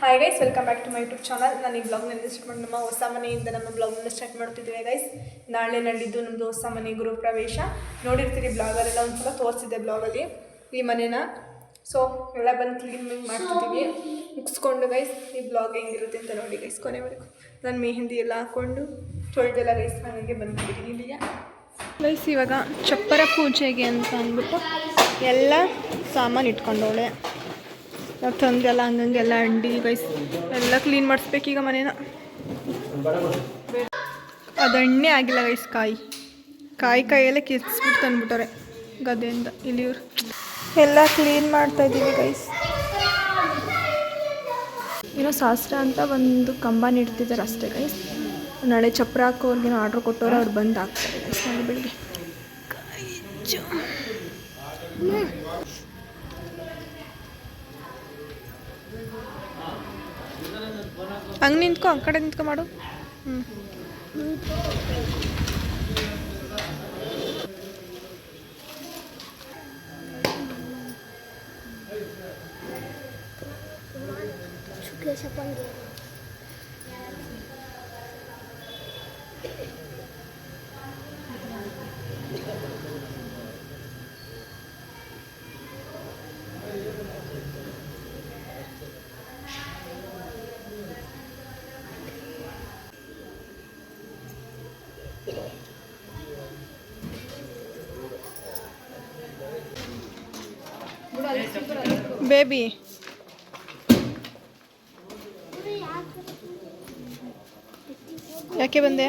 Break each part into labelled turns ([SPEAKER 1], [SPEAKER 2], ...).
[SPEAKER 1] Hi guys welcome back to my YouTube channel ನಾನು ಈ ಬ್ಲಾಗ್ನಲ್ಲಿ start ಮಾಡಿ ನಮ್ಮ ಹೊಸ ಮನೆಯಿಂದ ನಮ್ಮ ಬ್ಲಾಗ್ನ ಸ್ಟಾರ್ಟ್ ಮಾಡ್ತಿದ್ದೀವಿ ಗೈಸ್ ನಾಳೆ ನಡೆದು ನಮ್ಮದು ಹೊಸ ಮನೆ ಗೃಹ ಪ್ರವೇಶ. ನೋಡಿರ್ತೀರಿ ಬ್ಲಾಗಲ್ಲೆಲ್ಲ ಒಂದು ಸಲ ತೋರಿಸಿದ್ದೆ ಬ್ಲಾಗಲ್ಲಿ ಈ ಮನೇನ. ಸೊ ಎಲ್ಲ ಬಂದು ಕ್ಲೀನಿಂಗ್ ಮಾಡ್ತಿದ್ದೀವಿ. ಮುಗಿಸ್ಕೊಂಡು ಗೈಸ್ ಈ ಬ್ಲಾಗ್ ಹೆಂಗಿರುತ್ತೆ ಅಂತ ನೋಡಿ ಗೈಸ್ ಕೊನೆವರೆಗೂ. ನಾನು ಮೆಹಂದಿ ಎಲ್ಲ ಹಾಕ್ಕೊಂಡು ತೊಳೆದೆಲ್ಲ ಗೈಸ್ ಹಾಗೆ ಬಂದ್ಬಿಟ್ಟಿದ್ದೀನಿ ಇಲ್ಲಿಯ ಗೈಸ್ ಇವಾಗ ಚಪ್ಪರ ಪೂಜೆಗೆ ಅಂತ ಅಂದ್ಬಿಟ್ಟು ಎಲ್ಲ ಸಾಮಾನು ಇಟ್ಕೊಂಡವಳೆ. ನಾವು ತಂದೆಲ್ಲ ಹಂಗಂಗೆಲ್ಲ ಅಂಡಿ ಗೈಸ್ ಎಲ್ಲ ಕ್ಲೀನ್ ಮಾಡಿಸ್ಬೇಕೀಗ ಮನೇನ. ಅದು ಎಣ್ಣೆ ಆಗಿಲ್ಲ ಗೈಸ್ ಕಾಯಿ. ಕಾಯಿ ಕಾಯಲ್ಲೇ ಕಿರ್ಸ್ಬಿಟ್ಟು ತಂದ್ಬಿಟ್ಟವ್ರೆ ಗದೆಯಿಂದ ಇಲ್ಲಿಯವ್ರು ಎಲ್ಲ ಕ್ಲೀನ್ ಮಾಡ್ತಾ ಇದ್ದೀವಿ ಗೈಸ್ ಏನೋ ಶಾಸ್ತ್ರ ಅಂತ ಒಂದು ಕಂಬ ನೀಡ್ತಿದ್ದಾರೆ ಅಷ್ಟೇ ಗೈಸ್ ನಾಳೆ ಚಪ್ರ ಹಾಕೋರ್ಗೇನೋ ಆರ್ಡ್ರ್ ಕೊಟ್ಟವ್ರು ಅವ್ರು ಬಂದು ಹಾಕ್ತಾರೆ ಗೈಸ್ ನಾಳೆ ಬೆಳಿಗ್ಗೆ. ಹಂಗೆ ನಿಂತ್ಕೊ ಆ ಕಡೆ ನಿಂತ್ಕೊ ಮಾಡು. ಹ್ಞೂ ಬೇಬಿ ಯಾಕೆ ಬಂದೆ?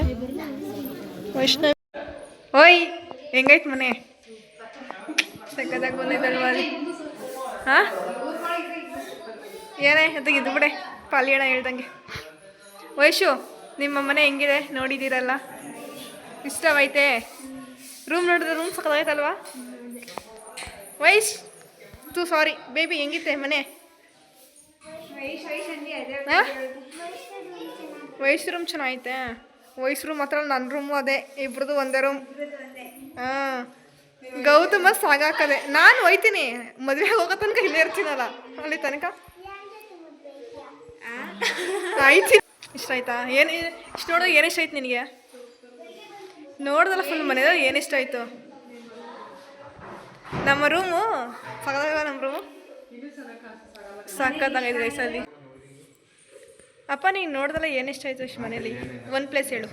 [SPEAKER 1] ವೈಷ್ಣವ್. ಓಯ್ ಹೆಂಗೈತ್ ಮನೆ? ಸಕ್ಕದಾಗ ಅಲ್ಲಿ? ಹಾಂ? ಏನೇ ಅದಕ್ಕೆ ಇದು ಬಿಡೆ. ಪಾಲಿಯಣ ಹೇಳ್ದಂಗೆ. ವೈಶು ನಿಮ್ಮ ಮನೆ ಹೆಂಗಿದೆ? ನೋಡಿದ್ದೀರಲ್ಲ? ಇಷ್ಟವೈತೆ ರೂಮ್ ನೋಡಿದ್ರೆ ರೂಮ್ ಸಕ್ಕದಾಗೈತಲ್ವಾ ವೈಶ್ ತೂ ಸಾರಿ ಬೇಬಿ ಹೆಂಗಿತ್ತೆ ಮನೆ? ವಯಸ್ ರೂಮ್ ಚೆನ್ನಾಗೈತೆ. ವಯಸ್ ರೂಮ್ ಹತ್ರ ನನ್ನ ರೂಮು ಅದೇ. ಇಬ್ರದ್ದು ಒಂದೇ ರೂಮ್ ಹಾಂ. ಗೌತಮ ಸಾಗಾಕದೆ. ನಾನು ಒಯ್ತೀನಿ ಮದುವೆ ಹೋಗೋ ತನಕ ಇಲ್ಲೇ ಇರ್ತೀನಲ್ಲ. ಅಲ್ಲಿ ತನಕ? ಆಯ್ತು. ಇಷ್ಟ ಆಯ್ತಾ? ಏನು ಇಷ್ಟು ನೋಡಿದ್ರೆ ಏನು ಇಷ್ಟ ಆಯ್ತು ನಿನಗೆ? ನೋಡ್ದಲ್ಲ ಫುಲ್ ಮನೆದ? ಏನು ಇಷ್ಟ ಆಯಿತು? ನಮ್ಮ ರೂಮು ಪಕ್ಕದಾಗ ನಮ್ಮ ರೂಮು. ಸಕ್ಕತ್ತಾಗೈತೆ ಗೈಸಲ್ಲಿ ಅಪ್ಪ, ನೀನು ನೋಡ್ದಲ್ಲ ಏನು ಇಷ್ಟ ಆಯ್ತು ಇಷ್ಟು ಮನೇಲಿ? ಒಂದು ಪ್ಲೇಸ್ ಹೇಳು.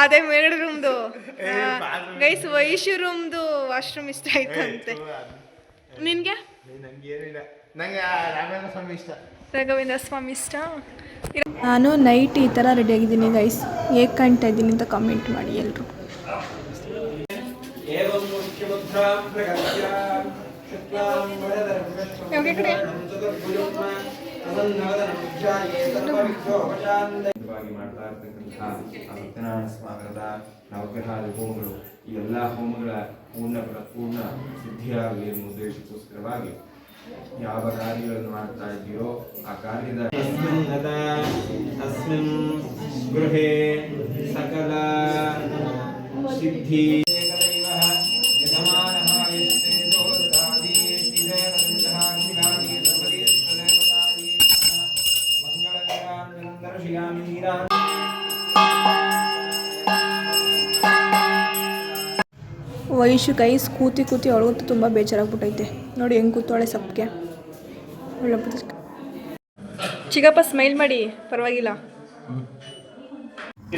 [SPEAKER 1] ಅದೇ ಮೇಡ್ ರೂಮ್ದು ಗೈಸ್ ವೈಶು ರೂಮ್ದು ವಾಶ್ರೂಮ್ ಇಷ್ಟ ಆಯ್ತು ಅಂತೆ. ನಿನಗೆ?
[SPEAKER 2] ರಾಘವೇಂದ್ರ ಸ್ವಾಮಿ ಇಷ್ಟ.
[SPEAKER 1] ನಾನು ನೈಟ್ ಈ ಥರ ರೆಡಿ ಆಗಿದ್ದೀನಿ ಗೈಸ್ ಹೇಗೆ ಕಾಣ್ತಾ ಇದ್ದೀನಿ ಅಂತ ಕಾಮೆಂಟ್ ಮಾಡಿ ಎಲ್ಲರೂ
[SPEAKER 3] ಮಾಡ್ತಾ ಇರ್ತಕ್ಕಂತಹ ಸತ್ಯನಾರಾಯಣ ಸ್ವಾಗತ, ನವಗ್ರಹ ಹೋಮಗಳು ಈ ಎಲ್ಲ ಹೋಮಗಳ ಪೂರ್ಣ ಪೂರ್ಣ ಸಿದ್ಧಿಯಾಗಲಿ ಎನ್ನುವ ಉದ್ದೇಶಕ್ಕೋಸ್ಕರವಾಗಿ ಯಾವ ಕಾರ್ಯಗಳನ್ನು ಮಾಡ್ತಾ ಇದೆಯೋ ಆ ಕಾರ್ಯದ ತಸ್ಮಿನ್ ಗೃಹೇ ಸಕಲ ಸಿದ್ಧಿ
[SPEAKER 1] ವೈಶು ಗೈಸ್ ಕೂತಿ ಕೂತಿ ಅವಳಿಗಂತೂ ತುಂಬ ಬೇಜಾರಾಗ್ಬಿಟ್ಟೈತೆ. ನೋಡಿ ಹೆಂಗೆ ಕೂತವಳೆ ಸಪ್ಗೆ. ಚಿಕ್ಕಪ್ಪ ಸ್ಮೈಲ್ ಮಾಡಿ, ಪರವಾಗಿಲ್ಲ.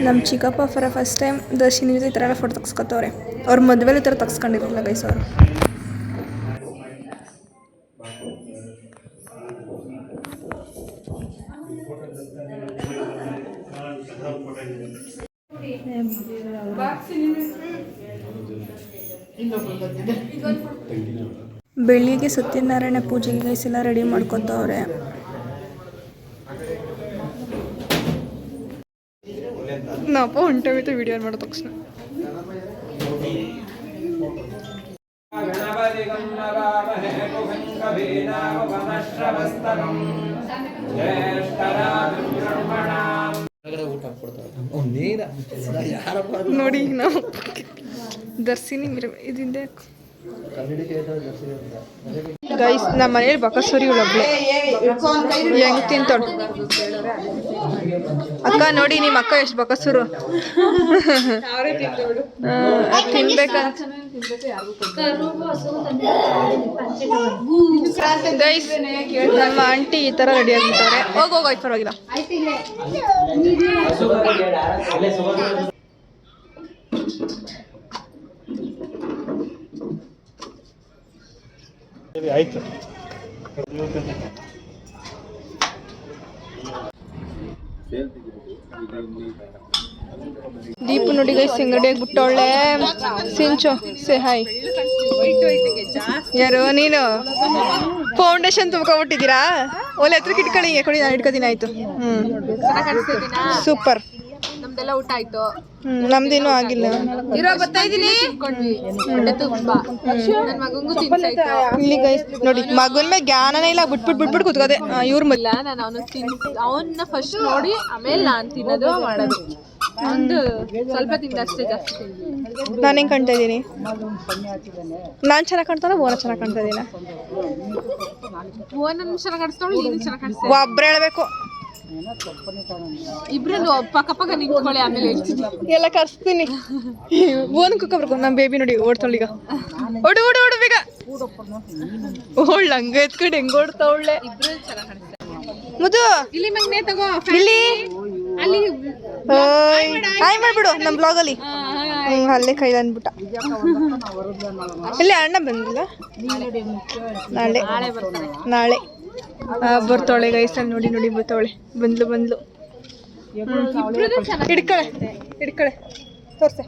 [SPEAKER 1] ನಮ್ಮ ಚಿಕ್ಕಪ್ಪ ಫರ ಫಸ್ಟ್ ಟೈಮ್ ದರ್ಶಿನಿ ಜೊತೆ ಈ ಥರ ಎಲ್ಲ ಫೋಟೋ ತೆಗ್ಸ್ಕೊತವ್ರೆ. ಅವ್ರ ಮದುವೆಲಿ ಈ ಥರ ತೆಗ್ಸ್ಕೊಂಡಿರಲಿಲ್ಲ ಗೈಸ್ ಅವರು. ಬೆಳಿಗ್ಗೆ ಸತ್ಯನಾರಾಯಣ ಪೂಜೆಗೆ ಗೈಸ್ ಎಲ್ಲ ರೆಡಿ ಮಾಡ್ಕೊತಾವ್ರೆ. ನಾಪ ಹೊಂಟೋಯ್ತು ವಿಡಿಯೋ ಮಾಡೋ ತಕ್ಷಣ. ನೋಡಿ ನಾವು ದರ್ಶಿನಿ ಇದಿಂದ. ಗೈಸ್ ನಮ್ಮ ಮನೇಲಿ ಬಕಸೂರಿ ಒಳಗೆ ಹೆಂಗ್ ತಿಂತಾಳ? ಅಕ್ಕ ನೋಡಿ, ನಿಮ್ಮ ಅಕ್ಕ ಎಷ್ಟು ಬಕಸೂರು? ತಿನ್ಬೇಕಂತ. ಗೈಸ್ ನಮ್ಮ ಆಂಟಿ ಈ ತರ ರೆಡಿ ಆಗಿರ್ತಾರೆ ಹೋಗ್ ಹೋಗಾಯ್ತು ಪರವಾಗಿಲ್ಲ.
[SPEAKER 2] ಆಯ್ತು
[SPEAKER 1] ದೀಪು ನೋಡಿ ಗೈಸ್ ಅಂಗಡಿಯಾಗ ಬಿಟ್ಟವಳೆ ಸಿಂಚು ಸೇ ಹಾಯ್ ಯಾರು, ನೀನು? ಫೌಂಡೇಶನ್ ತುಂಬ್ಕೊಂಡ್ಬಿಟ್ಟಿದ್ದೀರಾ ಒಲೆ ಹತ್ರಕ್ಕೆ ಇಟ್ಕೊಳ್ಳಿ ಹಿಂಗೆ ಕೊಡಿ ನಾನು ಇಟ್ಕೋತೀನಿ ಆಯ್ತು. ಹ್ಞೂ ಸೂಪರ್.
[SPEAKER 4] ನಮ್ದೆಲ್ಲ ಊಟ ಆಯ್ತು.
[SPEAKER 1] ಹ್ಮ್ ನಮ್ದೇನು ಆಗಿಲ್ಲ.
[SPEAKER 4] ಇರೋ ಬರ್ತಾ ಇದೀನಿ? ಹೊಟ್ಟೆ ತುಂಬಾ. ನನ್ ಮಗಂಗೂ ತಿನ್ಸಾಯ್ತು
[SPEAKER 1] ಇಲ್ಲಿ ಗೈಸ್ ನೋಡಿ ಮಗನ ಮೇಲೆ ಜ್ಞಾನನೇ ಇಲ್ಲ ಬಿಟ್ಬಿಟ್ ಬಿಟ್ಬಿಟ್ಟು ಕೂತ್ಕೋದೆ. ಇವ್ರ ಮಲ್ಲ
[SPEAKER 4] ಇಲ್ಲ ನಾನು ಅವನು ತಿನ್ ಅವನ್ನ ಫಸ್ಟ್ ನೋಡಿ ಆಮೇಲೆ ನಾನ್ ತಿನ್ನೋದು ಮಾಡೋದು. ಒಂದು ಸ್ವಲ್ಪ ತಿಂದಷ್ಟೇ ಜಾಸ್ತಿ ತಿಂದಿಲ್ಲ.
[SPEAKER 1] ನಾನು ಹೆಂಗ್ ಕಾಣ್ತಾ ಇದ್ದೀನಿ ನಾನು ಚೆನ್ನಾಗಿ ಕಾಣ್ತಾನ ಓನ ಚೆನ್ನಾಗಿ ಕಾಣ್ತಾ ಇದ್ದೀನಿ
[SPEAKER 4] ಓ ನನ್ ಚೆನ್ನಾಗ್ ಕಾಣಿಸ್ತಾವಳು ನೀನು ಚೆನ್ನಾಗ್ ಕಾಣಿಸ್ತಾ
[SPEAKER 1] ಒಬ್ರು ಹೇಳ್ಬೇಕು.
[SPEAKER 4] ಇಬ್ರು ಪಕ್ಕ ಪಕ್ಕ ನಿಂತ್ಕೊಳ್ಳಿ ಆಮೇಲೆ ಹೇಳ್ತೀನಿ.
[SPEAKER 1] ಎಲ್ಲ ಕರ್ಸ್ತೀನಿ. ಓನ್ ಕುಕ್ಕಬ್ರಕು ನಮ್ಮ ಬೇಬಿ ನೋಡಿ ಓಡ್ತಾಳೀಗ ಓಡು ಓಡು ಓಡು ಬೇಗ. ಓಳ್ ಹಂಗ ಎತ್ಕೊಂಡು ಹೆಂಗ ಓಡ್ತಾವಳೆ. ಮುದು
[SPEAKER 4] ಇಲ್ಲಿ ಮಗ್ನೆ ತಗೋ
[SPEAKER 1] ಇಲ್ಲಿ.
[SPEAKER 4] ಅಲ್ಲಿ.
[SPEAKER 1] ಹಾಯ್ ಮಾಡ್ಬಿಡು ನಮ್ಮ ಬ್ಲಾಗಲ್ಲಿ ಅಲ್ಲೇ. ಕೈಲ ಅಂದ್ಬಿಟ್ಟ. ಇಲ್ಲಿ ಅಣ್ಣ ಬಂದಿಲ್ಲ. ನಾಳೆ. ನಾಳೆ. ಬರ್ತಾಳೆ ಗೈಸಲ್ಲಿ ನೋಡಿ ನೋಡಿ ಬರ್ತಾವಳೆ ಬಂದ್ಲು ಬಂದ್ಲು. ಹಿಡ್ಕಳೆ ಹಿಡ್ಕಳೆ. ತೋರ್ಸೆ.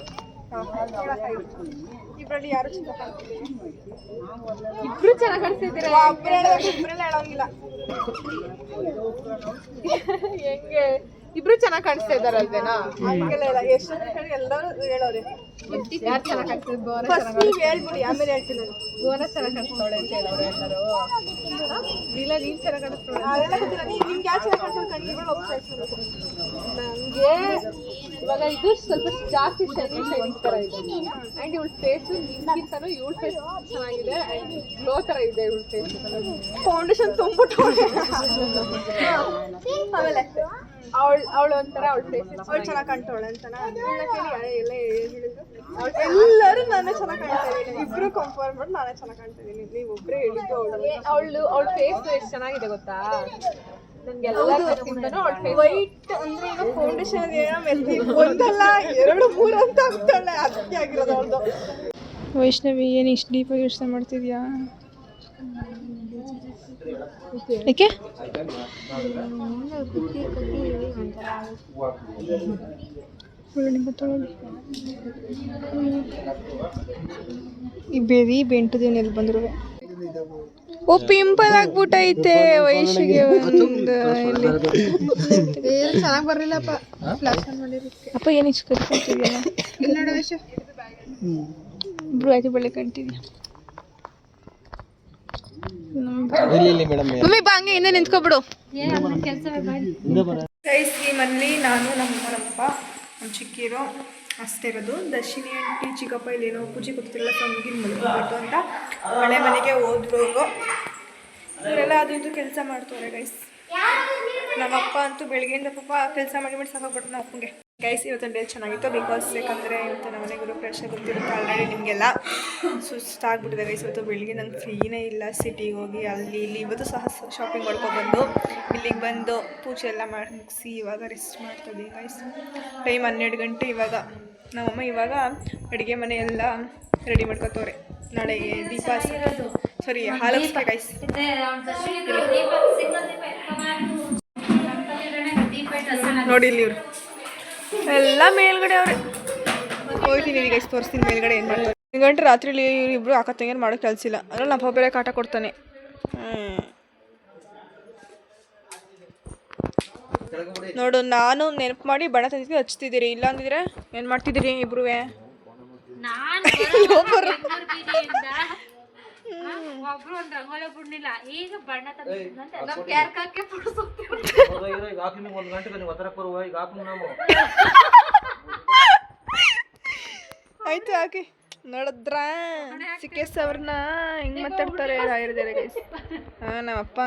[SPEAKER 1] ಇಬ್ರಲ್ಲಿ ಯಾರು
[SPEAKER 4] ಇಬ್ರು ಚೆನ್ನಾಗ್ ಕಾಣಿಸ್ತಿದ್ದೀರ?
[SPEAKER 1] ಹೇಳೋಂಗಿಲ್ಲ.
[SPEAKER 4] ಹೆಂಗೆ? ಇಬ್ರು ಚೆನ್ನಾಗಿ ಕಾಣಿಸ್ತಾ ಇದಾರೆ
[SPEAKER 1] ಅಲ್ವೇನಾ ಇಲ್ಲ. ಎಷ್ಟು ಎಲ್ಲರೂ ಹೇಳೋರೆ.
[SPEAKER 4] ಯಾರು ಚೆನ್ನಾಗಿ ಕಾಣಿಸ್ತಿದ್ರು ಗೋರ
[SPEAKER 1] ಫಸ್ಟ್ ನೀವು ಹೇಳ್ಬಿಡಿ ಆಮೇಲೆ ಹೇಳ್ತೀನಿ ನಾನು.
[SPEAKER 4] ಗೋರ ಚೆನ್ನಾಗಿ ಕಾಣಿಸ್ತಾವಳೆ ಅಂತ ಹೇಳೋರು ಎಲ್ಲರೂ. ಇಲ್ಲ ನೀನು ಚೆನ್ನಾಗಿ ಕಾಣಿಸ್ತಾವಳೆ
[SPEAKER 1] ಅದೆಲ್ಲ ಗೊತ್ತಿಲ್ಲ. ನೀವು ನಿಮ್ಗೆ ಯಾವ ಚೆನ್ನಾಗಿ ಕಾಣ್ತಾರೆ ಕಣ್ಣಿಗೆ ಒಬ್ಬ ಹೇಳ್ಸ್ಕೊಬೇಕು
[SPEAKER 4] ನಂಗೆ ಇವಾಗ ಇದು ಸ್ವಲ್ಪ ಜಾಸ್ತಿ ಶೈನಿಂಗ್ ಶೈನಿಂಗ್ ತರ ಇದೆ. ಅಂಡ್ ಇವಳ ಫೇಸ್ ನಿನ್ಗಿಂತನೂ ಇವಳ ಫೇಸ್ ಚೆನ್ನಾಗಿದೆ. ಅಂಡ್ ಗ್ಲೋ ತರ ಇದೆ ಇವಳ ಫೇಸ್
[SPEAKER 1] ಫೌಂಡೇಶನ್ ತುಂಬಿಟ್ಟು ಆಮೇಲೆ.
[SPEAKER 4] ಅವಳ ಅವಳು ಒಂಥರ ಅವಳ ಫೇಸ್
[SPEAKER 1] ಅವಳು ಚೆನ್ನಾಗಿ ಕಾಣ್ತಾವಳೆ ಅಂತ ನಾನು ಎಲ್ಲ ಹೇಳಿದ್ರು ಎಲ್ಲರೂ ನಾನೇ ಚೆನ್ನಾಗಿ ಕಾಣ್ತಾ ಇದ್ದೀನಿ. ಇಬ್ರು ಕಂಪೇರ್ ಮಾಡಿ ನಾನೇ ಚೆನ್ನಾಗಿ ಕಾಣ್ತಾ ಇದ್ದೀನಿ. ನೀವು ಒಬ್ಬರೇ ಹೇಳಿದ್ದು ಅವಳು
[SPEAKER 4] ಅವಳು ಅವಳ ಫೇಸ್ ಎಷ್ಟು ಚೆನ್ನಾಗಿದೆ ಗೊತ್ತಾ? ಅವಳ
[SPEAKER 1] ವೈಟ್ ಅಂದ್ರೆ ಈಗ ಫೌಂಡೇಶನ್ ಏನೋ ಮೆತ್ತಿ ಒಂದಲ್ಲ ಎರಡು ಮೂರು ಅಂತ ಆಗ್ತಾಳೆ. ಅದಕ್ಕೆ ಆಗಿರೋದು ಅವಳದು. ವೈಷ್ಣವಿ ಏನು ಇಷ್ಟು ಡೀಪಾಗಿ ಯೋಚನೆ ಮಾಡ್ತಿದ್ಯಾ? ಏಕೆ? ಈ ಬೇಬಿ ದಿನ ಎಲ್ಲಿ ಬಂದ್ರು ಓ ಪಿಂಪಲ್ ಆಗ್ಬಿಟ್ಟೈತೆ ವಯಸ್ಸಿಗೆ ಒಂದು
[SPEAKER 4] ಚೆನ್ನಾಗಿ ಬರ್ಲಿಲ್ಲಪ್ಪ.
[SPEAKER 1] ಅಪ್ಪ ಏನು ಇಷ್ಟು ಕಟ್ಕೊಂತಿದ್ಯಾ? ಬ್ರೋ ಆಯ್ತು ಬೆಳೆ ಕಾಣ್ತಿದ್ಯಾ ಮಮ್ಮಿ ಬಾ ಹಂಗೆ ಹಿಂದೆ ನಿಂತ್ಕೊಬಿಡು. ಮನೇಲಿ ನಾನು ನಮ್ಮ ನಮ್ಮಪ್ಪ ನಮ್ಮ ಚಿಕ್ಕಿರೋ ಅಷ್ಟೇ ಇರೋದು. ದರ್ಶಿನಿ ಆಂಟಿ ಚಿಕ್ಕಪ್ಪ ಏನೋ ಪೂಜೆ ಕೂತಿರಲ್ಲ ಸೊ ಮುಗಿನ ಮಲ್ಕೊಬಿಟ್ಟು ಅಂತ ಮನೆ ಮನೆಗೆ ಹೋದ್ರು. ಇವರೆಲ್ಲ ಅದು ಇದು ಕೆಲಸ ಮಾಡ್ತವ್ರೆ ಗೈಸ್ ನಮ್ಮಪ್ಪ ಅಂತೂ ಬೆಳಗ್ಗೆಯಿಂದ ಪಾಪ ಕೆಲಸ ಮಾಡಿ ಮಾಡಿ ಸಾಕಾಗ್ಬಿಟ್ಟು ನಮ್ಮ ಅಪ್ಪಂಗೆ. ಗೈಸ್ ಇವತ್ತು ಡೇ ಚೆನ್ನಾಗಿತ್ತು. ಬಿಕಾಸ್ ಯಾಕಂದರೆ ಇವತ್ತು ನಮ್ಮ ಮನೆ ಗುರು ಫ್ರೆಶ್ ಗೊತ್ತಿರುತ್ತೆ ಆಲ್ರೆಡಿ ನಿಮಗೆಲ್ಲ. ಸುಸ್ತಾಗ್ಬಿಟ್ಟಿದೆ ಗೈಸ್ ಇವತ್ತು ಬೆಳಿಗ್ಗೆ ನಂಗೆ ಫ್ರೀನೇ ಇಲ್ಲ. ಸಿಟಿಗೆ ಹೋಗಿ, ಅಲ್ಲಿ, ಇಲ್ಲಿ ಇವತ್ತು ಸಹ ಶಾಪಿಂಗ್ ಮಾಡ್ಕೊಬಂದು ಇಲ್ಲಿಗೆ ಬಂದು ಪೂಜೆ ಎಲ್ಲ ಮಾಡಿ ಮುಗಿಸಿ ಇವಾಗ ರೆಸ್ಟ್ ಮಾಡ್ತದೆ ಗೈಸ್ ಟೈಮ್ ಹನ್ನೆರಡು ಗಂಟೆ ಇವಾಗ. ನಮ್ಮಮ್ಮ ಇವಾಗ ಅಡುಗೆ ಮನೆಯೆಲ್ಲ ರೆಡಿ ಮಾಡ್ಕೊತವ್ರೆ. ನಾಳೆ ದೀಪ ಸಾರಿ ಹಾಲು ಗೈಸ್ ನೋಡಿ ಇಲ್ಲಿ ಇವ್ರು. ಎಲ್ಲ ಮೇಲ್ಗಡೆ ಅವ್ರೆ. ಹೋಗ್ತೀನಿ ಈಗ ಎಷ್ಟು ತೋರಿಸ್ತೀನಿ ಮೇಲ್ಗಡೆ ಏನು ಮಾಡ್ತಾರೆ. ಗಂಟೆ ರಾತ್ರಿಲಿ ಇವ್ರಿಬ್ರು ಅಕ್ಕ ತಂಗೇನು ಮಾಡೋಕೆ ಕೆಲಸ ಇಲ್ಲ. ಅದ್ರಲ್ಲಿ ನಮ್ಮ ಬೇರೆ ಕಾಟ ಕೊಡ್ತಾನೆ. ನೋಡು ನಾನು ನೆನಪು ಮಾಡಿ ಬಣ ತಂದಿದ್ದು ಹಚ್ತಿದ್ದೀರಿ. ಇಲ್ಲ ಅಂದಿದ್ರೆ ಏನು ಮಾಡ್ತಿದ್ದೀರಿ ಇಬ್ರು
[SPEAKER 5] ಒಬ್ರು ಒಂದ್ ರಂಗೋಲಿ ಬಿಡ್ಲಿಲ್ಲ ಈಗ ಬಣ್ಣ ತಂದಿದ್ದಂತೆ ನಮ್ ನಾವು
[SPEAKER 1] ಆಯ್ತು ಹಾಕಿ. ನೋಡಿದ್ರ? ಚಿಕ್ಕೇಸ್ ಅವ್ರನ್ನ ಹಿಂಗ್ ಮಾತಾಡ್ತಾರೆ ಆಗಿರ್ತಾರೆ ಗೈಸ್ ಹಾ ನಮ್ಮಪ್ಪ.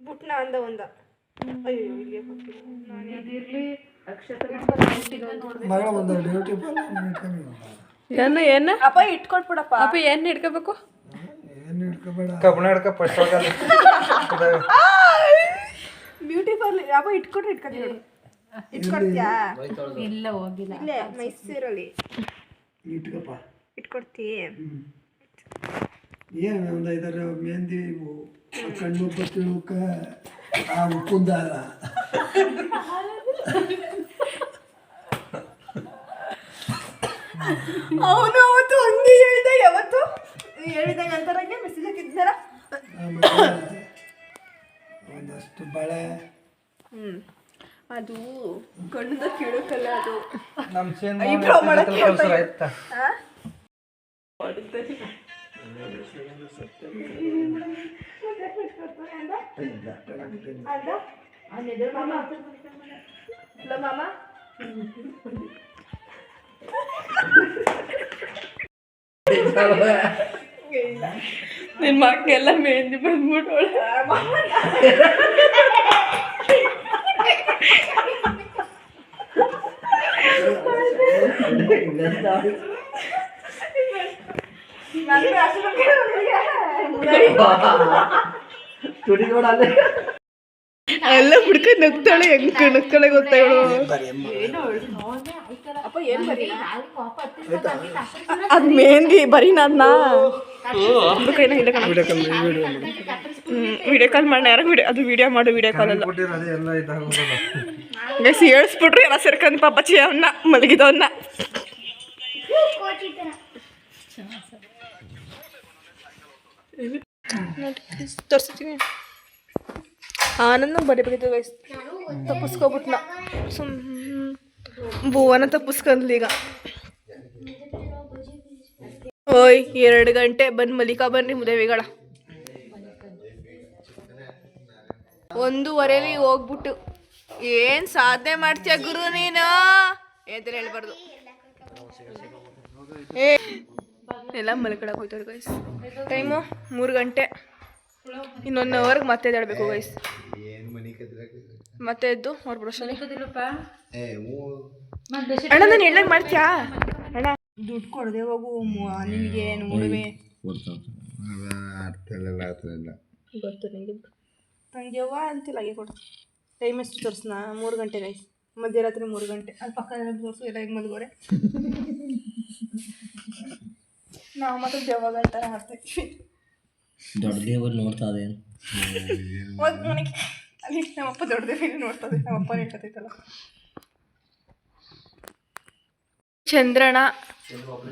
[SPEAKER 1] ಬುಟ್ನ ಅಂದ ಒಂದ
[SPEAKER 4] ಏನು ಏನು
[SPEAKER 1] ಅಪ್ಪ ಇಟ್ಕೊಟ್ಬಿಡಪ್ಪ.
[SPEAKER 4] ಅಪ್ಪ ಏನು ಹಿಡ್ಕೋಬೇಕು
[SPEAKER 6] ಕಬ್ಬಣ ಹಿಡ್ಕ ಫಸ್ಟ್
[SPEAKER 1] ಬ್ಯೂಟಿ ಪಾರ್ಲರ್ ಅಪ್ಪ ಇಟ್ಕೊಂಡ್ರೆ ಇಟ್ಕೊತೀವಿ ಇಟ್ಕೊಡ್ತೀಯಾ? ಇಲ್ಲ ಹೋಗಿಲ್ಲ. ಇಲ್ಲೇ ಮೈಸೂರಲ್ಲಿ.
[SPEAKER 7] ಇಟ್ಕಪ್ಪ.
[SPEAKER 1] ಇಟ್ಕೊಡ್ತೀ
[SPEAKER 7] ಏನು ಒಂದು ಐದಾರು ಮೆಹಂದಿ ಇವು ಕಣ್ಣು ಬತ್ತಿಳುಕ ಆ ಉಪ್ಪುಂದಾರ
[SPEAKER 1] ಅವನು ಅವತ್ತು ಹಂಗೆ ಹೇಳಿದ ಯಾವತ್ತು? ಹೇಳಿದ ನಂತರಗೆ ಮೆಸೇಜ್ ಹಾಕಿದ್ದಾರ
[SPEAKER 7] ಒಂದಷ್ಟು ಬಳೆ.
[SPEAKER 1] ಅದು ಕಣ್ಣದ ಕೇಳೋಕಲ್ಲ ಅದು.
[SPEAKER 6] ನಮ್ಮ ಚೇನ್
[SPEAKER 1] ಐಬ್ರೋ ಮಾಡಕ್ಕೆ ಹೇಳ್ತಾ
[SPEAKER 6] ಆಯ್ತಾ
[SPEAKER 1] ಹಾ? ಅಲ್ಲ? ಮಾಮ? ಇಲ್ಲ ಮಾಮ?
[SPEAKER 4] ನಿನ್ನ ಮಕ್ಕೆಲ್ಲ ಮೆಹಂದಿ ಬಂದ್ಬಿಟ್ಟೋಳೆ
[SPEAKER 1] ನನಗೆ ಅಷ್ಟು ಬಗ್ಗೆ
[SPEAKER 4] ಎಲ್ಲ ಹುಡ್ಕೊಂಡು ನಗ್ತಾಳೆ ಹೆಂಗ್ ನಗ್ತಾಳೆ
[SPEAKER 1] ಗೊತ್ತಾಳು
[SPEAKER 4] ಅದ್ ಮೆಹಂದಿ ಬರೀ ನನ್ನ. ವಿಡಿಯೋ ಕಾಲ್ ಮಾಡ ಯಾರು ವಿಡಿಯೋ ಅದು ವಿಡಿಯೋ ಮಾಡು ವಿಡಿಯೋ ಕಾಲ್ ಅಲ್ಲ. ಹೇಳ್ಸ್ಬಿಟ್ರು ಎಲ್ಲ ಸೇರ್ಕೊಂಡು ಪಾಪಚ್ಚಿ ಅವನ್ನ ಮಲಗಿದವನ್ನ
[SPEAKER 1] ತೋರಿಸ್ತೀನಿ ಆನಂದ ಬರಿಬೇಕಿತ್ತು ಗೈಸ್ ತಪ್ಪಿಸ್ಕೊಬಿಟ್ನ. ಸುಮ್, ಭುವನ ತಪ್ಪಿಸ್ಕೊಂಡ್ಲಿ ಈಗ. ಓಯ್, ಎರಡು ಗಂಟೆ. ಬಂದು ಮಲಿಕಾ ಬನ್ನಿ ಮುದೇವಿಗಳ. ಒಂದೂವರೆಲಿ ಹೋಗ್ಬಿಟ್ಟು. ಏನ್ ಸಾಧನೆ ಮಾಡ್ತೀಯ ಗುರು ನೀನು? ಎದ್ರೆ ಹೇಳ್ಬಾರ್ದು ಎಲ್ಲ ಮಲ್ಕೊಳಕ್ಕೆ ಹೋಯ್ತಾರೆ ಗೈಸ್ ಟೈಮು ಮೂರು ಗಂಟೆ. ಇನ್ನೊಂದು ಅವರ್ಗೆ ಮತ್ತೆ ಎದ್ದೇಳ್ಬೇಕು ಗೈಸ್ ಮತ್ತೆ ಎದ್ದು ಅವ್ರ
[SPEAKER 2] ಹ್ಞೂ
[SPEAKER 1] ಅಣ್ಣ ನಾನು ಎಳ್ಳಂಗ್ ಮಾಡ್ತೀಯಾ? ಅಣ್ಣ. ದುಡ್ಡು ಕೊಡದೆ ಹೋಗು ನಿನಗೆ ನೋಡುವೆ ಗೊತ್ತು ನನಗೆ ತಂಗ್ಯವ್ವ ಅಂತಿಲ್ಲ ಹಾಗೆ ಕೊಡು. ಟೈಮ್ ಎಷ್ಟು ತೋರಿಸ್ನಾ? ಮೂರು ಗಂಟೆ ಗೈಸ್ ಮಧ್ಯರಾತ್ರಿ ಮೂರು ಗಂಟೆ. ಅಲ್ಲಿ ಪಕ್ಕ ತೋರಿಸು ಎಲ್ಲ ಹೆಂಗೆ ಮಲ್ಗೋರೆ? ನಾವು ಮಾತ್ರ ದೇವಾಗ ಅಂತಾರೆ ಮಾಡ್ತೀವಿ
[SPEAKER 8] ದೊಡ್ಡ ದೇವರು ನೋಡ್ತಾ ಇದೇನು
[SPEAKER 1] ಅಲ್ಲಿ ನಮ್ಮ ಅಲ್ಲಿ ನಮ್ಮಪ್ಪ ದೊಡ್ಡ ನೋಡ್ತಾ ನೋಡ್ತದೆ ನಮ್ಮಪ್ಪ ಹೇಳ್ತೈತಲ್ಲ ಚಂದ್ರಣ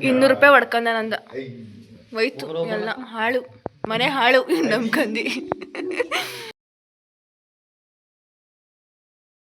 [SPEAKER 1] ಇನ್ನೂರು ರೂಪಾಯಿ ಹೊಡ್ಕೊಂಡ ನಂದ. ಹೋಯ್ತು ಎಲ್ಲ ಹಾಳು. ಮನೆ ಹಾಳು ನಂಬ್ಕಂದು